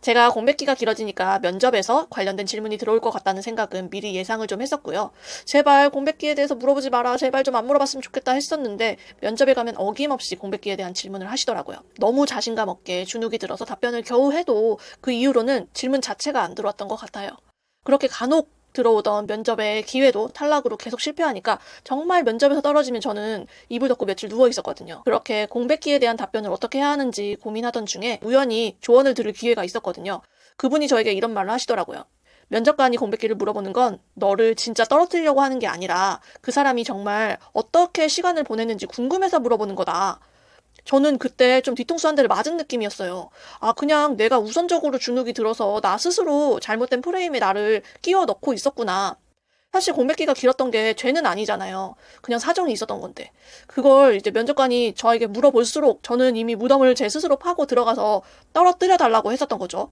제가 공백기가 길어지니까 면접에서 관련된 질문이 들어올 것 같다는 생각은 미리 예상을 좀 했었고요. 제발 공백기에 대해서 물어보지 마라. 제발 좀 안 물어봤으면 좋겠다 했었는데 면접에 가면 어김없이 공백기에 대한 질문을 하시더라고요. 너무 자신감 없게 주눅이 들어서 답변을 겨우 해도 그 이후로는 질문 자체가 안 들어왔던 것 같아요. 그렇게 간혹 들어오던 면접의 기회도 탈락으로 계속 실패하니까 정말 면접에서 떨어지면 저는 이불 덮고 며칠 누워 있었거든요. 그렇게 공백기에 대한 답변을 어떻게 해야 하는지 고민하던 중에 우연히 조언을 들을 기회가 있었거든요. 그분이 저에게 이런 말을 하시더라고요. 면접관이 공백기를 물어보는 건 너를 진짜 떨어뜨리려고 하는 게 아니라 그 사람이 정말 어떻게 시간을 보냈는지 궁금해서 물어보는 거다. 저는 그때 좀 뒤통수 한 대를 맞은 느낌이었어요. 아, 그냥 내가 우선적으로 주눅이 들어서 나 스스로 잘못된 프레임에 나를 끼워 넣고 있었구나. 사실 공백기가 길었던 게 죄는 아니잖아요. 그냥 사정이 있었던 건데. 그걸 이제 면접관이 저에게 물어볼수록 저는 이미 무덤을 제 스스로 파고 들어가서 떨어뜨려 달라고 했었던 거죠.